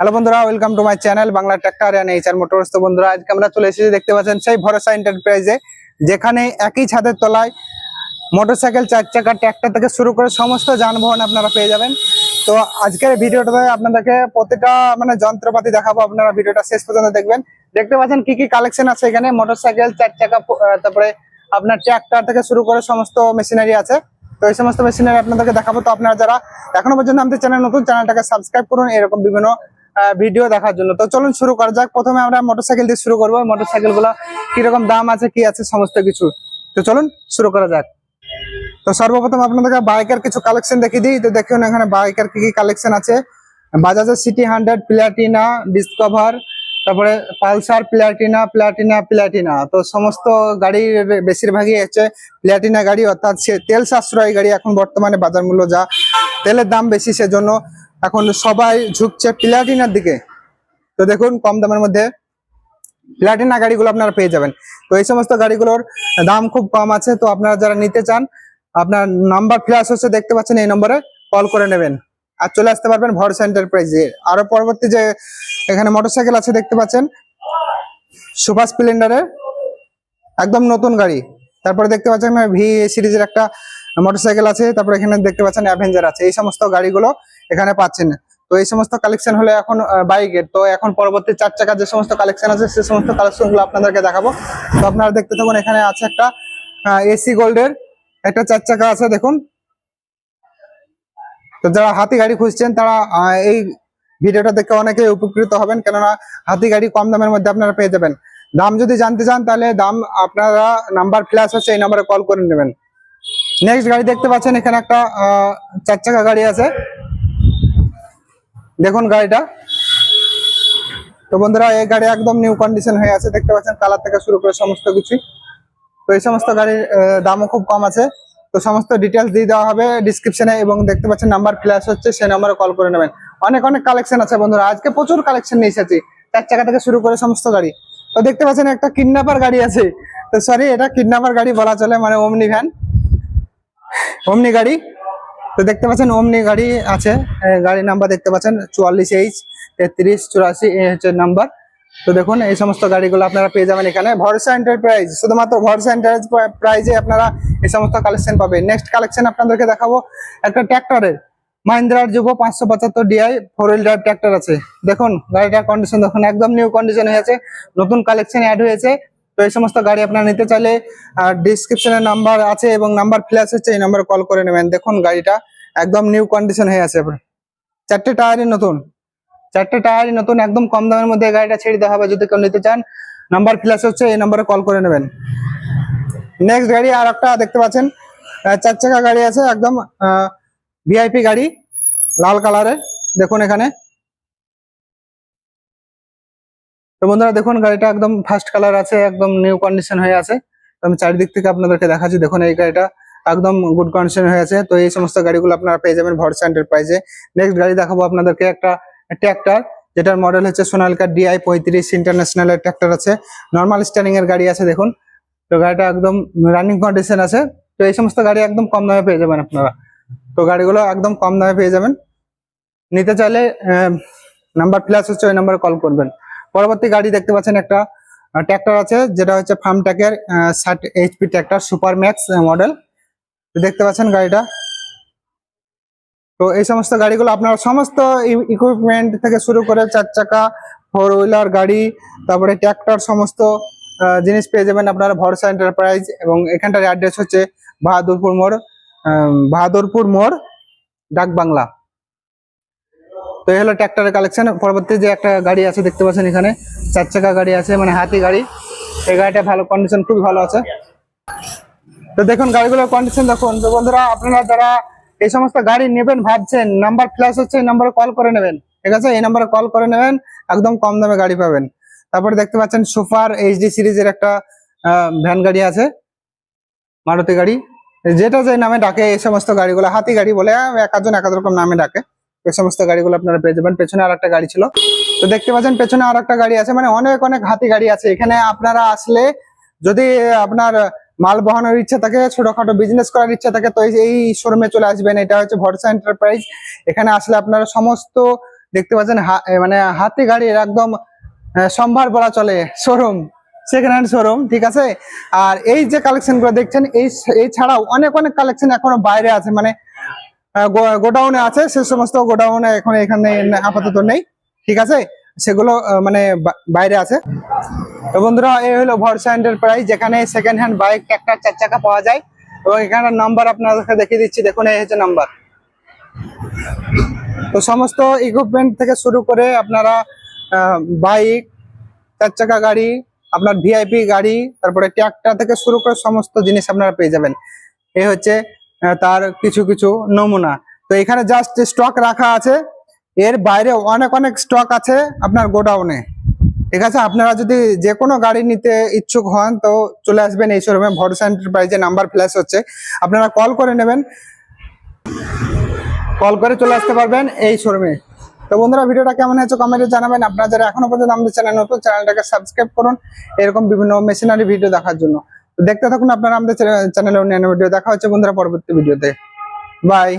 Hello বন্ধুরা welcome to my channel Bangla tractor and HR motors তো বন্ধুরা, আজকে আমরা চলে এসেছি, দেখতে পাচ্ছেন সেই ভরসা এন্টারপ্রাইজে যেখানে একই ছাদের তলায় মোটরসাইকেল চার চাকা ট্র্যাক্টর থেকে শুরু করে সমস্ত যানবাহন আপনারা পেয়ে যাবেন। তো আজকের ভিডিওটাতে আপনাদেরকে প্রতিটা মানে যন্ত্রপাতি দেখাবো, আপনারা ভিডিওটা শেষ পর্যন্ত দেখবেন। দেখতে পাচ্ছেন কি কি কালেকশন আছে এখানে মোটরসাইকেল চার চাকা তারপরে আপনার ট্র্যাক্টর থেকে শুরু করে সমস্ত মেশিনারি আছে। তো এই সমস্ত মেশিনারি আপনাদেরকে দেখাবো। তো আপনারা যারা এখনও পর্যন্ত আমাদের চ্যানেল নতুন চ্যানেলটাকে সাবস্ক্রাইব করুন। এরকম বিভিন্ন ভিডিও দেখার জন্য। তো চলুন শুরু করা যাক। প্রথমে আমরা মোটরসাইকেল দিয়ে শুরু করব। মোটরসাইকেলগুলো কীরকম দাম আছে, কি আছে, সমস্ত কিছু। তো চলুন শুরু করা যাক। তো সর্বপ্রথম আপনাদেরকে বাইকের কিছু কালেকশন দেখিয়ে দিই। তো দেখুন এখানে বাইকের কি কি কালেকশন আছে। বাজাজের সিটি হান্ড্রেড প্লাটিনা ডিসকভার তারপরে পালসার প্লাটিনা প্লাটিনা প্লাটিনা তো সমস্ত গাড়ির বে- বেশিরভাগই হচ্ছে প্লাটিনা গাড়ি। অর্থাৎ তেল সাশ্রয় গাড়ি এখন বর্তমানে বাজার মূল্য যা, তেলের দাম বেশি সেজন্য। এখন সবাই ঝুঁকছে প্লাটিনার দিকে। তো দেখুন, কম দামের মধ্যে প্লাটিনা গাড়িগুলো আপনারা পেয়ে যাবেন। তো এই সমস্ত গাড়িগুলোর দাম খুব কম আছে, তো আপনারা যারা নিতে চান, আপনার নাম্বার ফ্ল্যাশ হচ্ছে, দেখতে পাচ্ছেন এই নম্বরে, কল করে নেবেন। আর চলে আসতে পারবেন ভর ভরসা এন্টারপ্রাইজে আরও পরবর্তী যে এখানে মোটরসাইকেল আছে, দেখতে পাচ্ছেন, সুপার স্প্লেন্ডারের একদম নতুন গাড়ি। তারপরে দেখতে পাচ্ছেন ভি সিরিজের একটা মোটরসাইকেল আছে, তারপরে এখানে দেখতে পাচ্ছেন অ্যাভেঞ্জার আছে। এই সমস্ত গাড়িগুলো এখানে পাচ্ছেন। তো এই সমস্ত কালেকশন হলো এখন বাইকের। তো এখন পরবর্তী চার চাকা যে সমস্ত কালেকশন আছে, সে সমস্ত কালেকশনগুলো আপনাদেরকে দেখাবো। তো আপনারা দেখতে থাকুন, এখানে আছে একটা এসি গোল্ডের একটা চার চাকা আছে, দেখুন। তো যারা হাতি গাড়ি খুঁজছেন, তারা এই ভিডিওটা দেখে অনেকে উপকৃত হবেন। কেননা, হাতি গাড়ি কম দামের মধ্যে আপনারা পেয়ে যাবেন। দাম যদি জানতে চান, তাহলে দাম আপনারা নাম্বার ফ্ল্যাশ হচ্ছে, এই নাম্বারে কল করে নেবেন। নেক্সট গাড়ি দেখতে পাচ্ছেন, এখানে একটা চার চাকা গাড়ি আছে। দেখুন গাড়িটা। তো বন্ধুরা, এই গাড়ি একদম নিউ কন্ডিশন হয়ে আছে, দেখতে পাচ্ছেন কালার থেকে শুরু করে সমস্ত কিছু। তো এই সমস্ত গাড়ির দামও খুব কম আছে। তো সমস্ত ডিটেলস দিয়ে দেওয়া হবে ডিসক্রিপশনে এবং দেখতে পাচ্ছেন নাম্বার ফ্ল্যাশ হচ্ছে, সেই নাম্বারে কল করে নেবেন। অনেক অনেক কালেকশন আছে বন্ধুরা, আজকে প্রচুর কালেকশন নিয়ে এসেছি। চার চাকা থেকে শুরু করে সমস্ত গাড়ি। তো দেখতে পাচ্ছেন একটা কিডন্যাপার গাড়ি আছে। তো সরি এটা কিডন্যাপার গাড়ি বলা চলে মানে ওমনি ভ্যান ওমনি গাড়ি। তো দেখতে পাচ্ছেন ওমনি গাড়ি আছে। এ, গাড়ির নাম্বার দেখতে পাচ্ছেন চুয়াল্লিশ এইচ তেত্রিশ চুরাশি হচ্ছে নাম্বার তো দেখুন এই সমস্ত গাড়িগুলো আপনারা পেয়ে যাবেন এখানে। ভরসা এন্টারপ্রাইজ শুধুমাত্র ভরসা এন্টারপ্রাইজে আপনারা এই সমস্ত কালেকশন পাবেন। নেক্সট কালেকশন আপনাদেরকে দেখাবো একটা ট্র্যাক্টরের মাহিন্দ্রার যুব পাঁচশো পঁচাত্তর DI four wheel drive tractor আছে। দেখুন গাড়িটার কন্ডিশন দেখুন একদম নিউ কন্ডিশন হয়েছে নতুন কালেকশন অ্যাড হয়েছে। তো এই সমস্ত গাড়ি আপনারা নিতে চাইলে ডিসক্রিপশনে নাম্বার আছে এবং নাম্বার ফ্ল্যাশ হচ্ছে, এই নাম্বারে কল করে নেবেন। দেখুন গাড়িটা একদম নিউ কন্ডিশন হয়ে আছে। চারটে টায়ারই নতুন। চারটে টায়ারই নতুন, একদম কম দামের মধ্যে গাড়িটা ছেড়ে দেওয়া হবে, যদি কেউ নিতে চান নাম্বার ফ্ল্যাশ হচ্ছে, এই নাম্বারে কল করে নেবেন। নেক্সট গাড়ি আর একটা দেখতে পাচ্ছেন চার চাকা গাড়ি আছে, একদম ভিআইপি গাড়ি, লাল কালারের দেখুন এখানে। তো বন্ধুরা দেখুন, গাড়িটা একদম ফার্স্ট কালার আছে, একদম নিউ কন্ডিশন হয়ে আছে। তো আমি চারিদিক থেকে আপনাদেরকে দেখাচ্ছি, দেখুন এই গাড়িটা একদম গুড কন্ডিশন হয়ে আছে। তো এই সমস্ত গাড়িগুলো আপনারা পেয়ে যাবেন ভরসা এন্টারপ্রাইজে নেক্সট গাড়ি দেখাবো আপনাদেরকে একটা ট্র্যাক্টর যেটার মডেল হচ্ছে সোনালিকা ডিআই পঁয়ত্রিশ ইন্টারন্যাশনাল ট্র্যাক্টর আছে। নর্মাল স্ট্যান্ডিং এর গাড়ি আছে, দেখুন। তো গাড়িটা একদম রানিং কন্ডিশন আছে। তো এই সমস্ত গাড়ি একদম কম দামে পেয়ে যাবেন আপনারা। তো গাড়িগুলো একদম কম দামে পেয়ে যাবেন। নিতে চাইলে নাম্বার প্লাস হচ্ছে ওই নাম্বারে কল করবেন। পরবর্তী গাড়ি দেখতে পাচ্ছেন একটা ট্র্যাক্টর আছে, যেটা হচ্ছে ফার্ম ট্যাকের ষাট HP tractor super max model দেখতে পাচ্ছেন গাড়িটা? তো এই সমস্ত গাড়িগুলো আপনারা সমস্ত ইকুইপমেন্ট থেকে শুরু করে চার চাকা ফোর হুইলার গাড়ি, তারপরে ট্র্যাক্টর সমস্ত জিনিস পেয়ে যাবেন আপনারা ভরসা এন্টারপ্রাইজ এবং এখানটার অ্যাড্রেস হচ্ছে বাহাদুরপুর মোড় বাহাদুরপুর মোড় ডাক বাংলা তো এই হলো ট্র্যাক্টরের কালেকশন পরবর্তী যে একটা গাড়ি আছে, দেখতে পাচ্ছেন এখানে, চার চাকা গাড়ি আছে মানে হাতি গাড়ি। এই গাড়িটা ভালো কন্ডিশন খুবই ভালো আছে। তো দেখুন গাড়িগুলোর কন্ডিশন দেখুন। তো বন্ধুরা, আপনারা যারা এই সমস্ত গাড়ি নেবেন ভাবছেন নাম্বার ফ্ল্যাশ হচ্ছে, এই নাম্বারে কল করে নেবেন। ঠিক আছে? এই নাম্বারে কল করে নেবেন, একদম কম দামে গাড়ি পাবেন। তারপরে দেখতে পাচ্ছেন সুপার এইচডি সিরিজের একটা ভ্যান গাড়ি আছে, মারুতি গাড়ি। যেটা যে নামে ডাকে, এই সমস্ত গাড়িগুলো, হাতি গাড়ি বলে এক একজন এক রকম নামে ডাকে। এই সমস্ত গাড়িগুলো আপনারা পেয়ে যাবেন। পেছনে আর একটা গাড়ি ছিল। তো দেখতে পাচ্ছেন, পেছনে আর একটা গাড়ি আছে। মানে অনেক অনেক হাতি গাড়ি আছে। এখানে আপনারা আসলে যদি আপনার মাল বহানোর ইচ্ছা থাকে, ছোটখাটো বিজনেস করার ইচ্ছা থাকে, তো এই- শোরুমে চলে আসবেন। এটা হচ্ছে ভরসা এন্টারপ্রাইজ এখানে আসলে আপনারা সমস্ত দেখতে পাচ্ছেন মানে হাতি গাড়ির একদম সম্ভার বলা চলে শোরুম সেকেন্ড হ্যান্ড শোরুম ঠিক আছে? আর এই যে কালেকশনগুলো দেখছেন, এই এই ছাড়াও অনেক অনেক কালেকশন এখনও বাইরে আছে। মানে গোডাউনে আছে, সে সমস্ত গোডাউনে এখন এখানে আপাতত নেই। ঠিক আছে? সেগুলো মানে বাইরে আছে। তো বন্ধুরা এই হলো ভরসা এন্টারপ্রাইজ যেখানে সেকেন্ড হ্যান্ড বাইক ট্রাক্টর চার চাকা পাওয়া যায়। এবং এখানে নাম্বার আপনাদেরকে দেখিয়ে দিচ্ছি। দেখুন, এই হচ্ছে নাম্বার তো সমস্ত ইকুইপমেন্ট থেকে শুরু করে আপনারা বাইক চার চাকা গাড়ি, আপনার ভিআইপি গাড়ি, তারপরে ট্রাক্টর থেকে শুরু করে সমস্ত জিনিস আপনারা পেয়ে যাবেন। এই হচ্ছে তার কিছু কিছু নমুনা। তো এখানে জাস্ট স্টক রাখা আছে। এর বাইরে অনেক অনেক স্টক আছে আপনার গোডাউনে ঠিক আছে, আপনারা যদি যে কোনো গাড়ি নিতে ইচ্ছুক হন তো চলে আসবেন এই শোরুমে ভরসা এন্টারপ্রাইজে নাম্বার ফ্ল্যাশ হচ্ছে। আপনারা কল করে নেবেন। কল করে চলে আসতে পারবেন এই শোরুমে তো বন্ধুরা, ভিডিওটা কেমন হয়েছে কমেন্টে জানাবেন। আপনারা যারা এখনও পর্যন্ত আমাদের চ্যানেল নতুন চ্যানেলটাকে সাবস্ক্রাইব করুন। এরকম বিভিন্ন মেশিনারি ভিডিও দেখার জন্য। দেখতে থাকুন আপনারা আমাদের চ্যানেলে অন্যান্য ভিডিও। দেখা হচ্ছে বন্ধুরা পরবর্তী ভিডিওতে। বাই